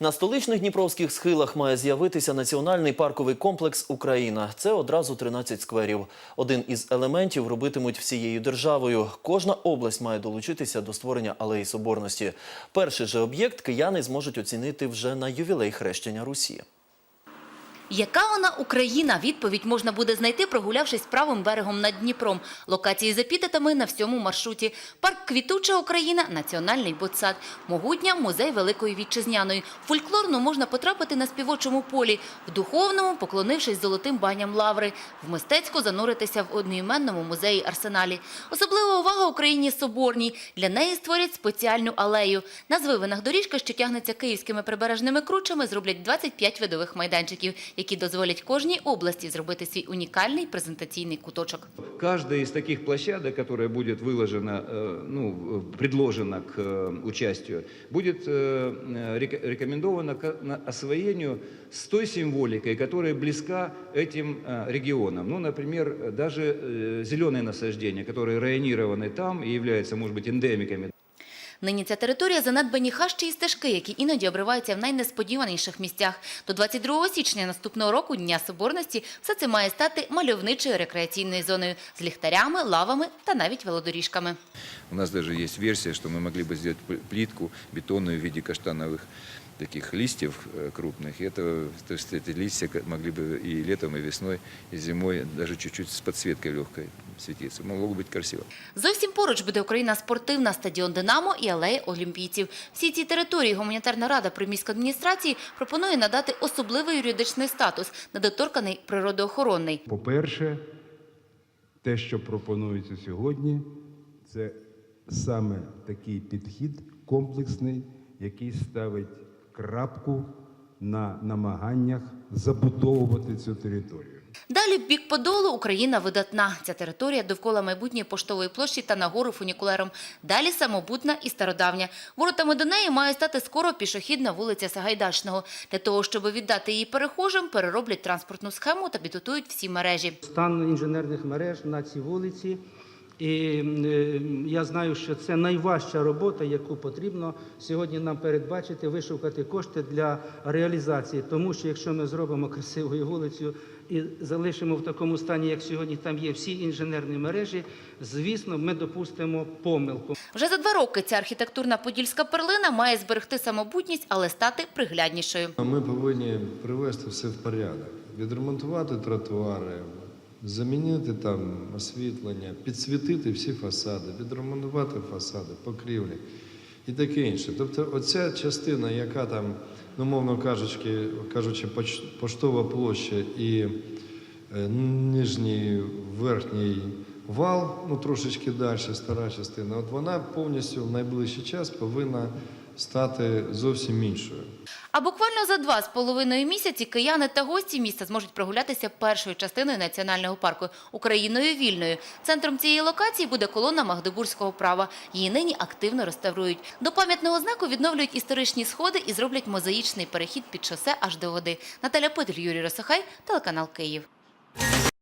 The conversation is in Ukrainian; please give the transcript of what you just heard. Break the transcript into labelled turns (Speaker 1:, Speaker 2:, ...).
Speaker 1: На столичних дніпровських схилах має з'явитися національний парковий комплекс Україна. Це одразу 13 скверів. Один із елементів робитимуть всією державою. Кожна область має долучитися до створення алеї соборності. Перший же об'єкт кияни зможуть оцінити вже на ювілей хрещення Русі.
Speaker 2: Яка вона Україна? Відповідь можна буде знайти, прогулявшись правим берегом над Дніпром. Локації з епітетами на всьому маршруті. Парк Квітуча Україна, Національний ботсад. Могутня – музей Великої Вітчизняної. В фольклорну можна потрапити на співочому полі. В духовному – поклонившись золотим баням лаври. В мистецьку – зануритися в одноіменному музеї Арсеналі. Особлива увага Україні Соборній. Для неї створять спеціальну алею. На звивинах доріжки, що тягнеться київськими прибережними кручами, зроблять 25 видових майданчиків, які дозволять кожній області зробити свій унікальний презентаційний куточок.
Speaker 3: Каждая из таких площадок, которая будет выложена, э, ну, э, предложена к э, участию, будет э, э, рек- рекомендована к на- освоению с той символикой, которая близка этим э, регионам. Ну, например, э, даже э, зеленые насаждения, которые районированы там и являются, может быть, эндемиками
Speaker 2: Нині ця територія занедбані хащі і стежки, які іноді обриваються в найнесподіваніших місцях. До 22 січня наступного року, Дня Соборності, все це має стати мальовничою рекреаційною зоною з ліхтарями, лавами та навіть велодоріжками.
Speaker 4: У нас даже есть версия, что мы могли бы сделать пл- плитку бетонную в виде каштановых таких листьев э, крупных. И это, то есть эти листья ка- могли бы и летом, и весной, и зимой даже чуть-чуть с подсветкой легкой светиться. Могло бы быть красиво.
Speaker 2: Зовсім поруч буде Україна спортивна, стадіон «Динамо» і алеї олімпійців. Всі ці території гуманітарна рада при міській адміністрації пропонує надати особливий юридичний статус, недоторканий природоохоронний.
Speaker 5: По-перше, те, що пропонується сьогодні, це саме такий підхід комплексний, який ставить крапку на намаганнях забудовувати цю територію.
Speaker 2: Далі в бік Подолу Україна видатна. Ця територія довкола майбутньої поштової площі та нагору фунікулером. Далі самобутна і стародавня. Воротами до неї має стати скоро пішохідна вулиця Сагайдачного. Для того, щоб віддати її перехожим, перероблять транспортну схему та підготують всі мережі.
Speaker 6: стан інженерних мереж на цій вулиці. І е, я знаю, що це найважча робота, яку потрібно сьогодні нам передбачити, вишукати кошти для реалізації. Тому що якщо ми зробимо красивою вулицю і залишимо в такому стані, як сьогодні там є всі інженерні мережі, звісно, ми допустимо помилку.
Speaker 2: Вже за два роки ця архітектурна подільська перлина має зберегти самобутність, але стати пригляднішою.
Speaker 7: Ми повинні привести все в порядок, відремонтувати тротуари, замінити там освітлення, підсвітити всі фасади, відремонтувати фасади, покрівлі і таке інше. Тобто, оця частина, яка там, ну мовно кажучи, кажучи, поштова площа і е, нижній верхній вал, ну трошечки далі, стара частина, от вона повністю в найближчий час повинна стати зовсім іншою.
Speaker 2: А буквально за два з половиною місяці кияни та гості міста зможуть прогулятися першою частиною національного парку Україною вільною. Центром цієї локації буде колона Магдебурзького права. Її нині активно реставрують. До пам'ятного знаку відновлюють історичні сходи і зроблять мозаїчний перехід під шосе аж до води. Наталя Петель, Юрій Росохай, телеканал Київ.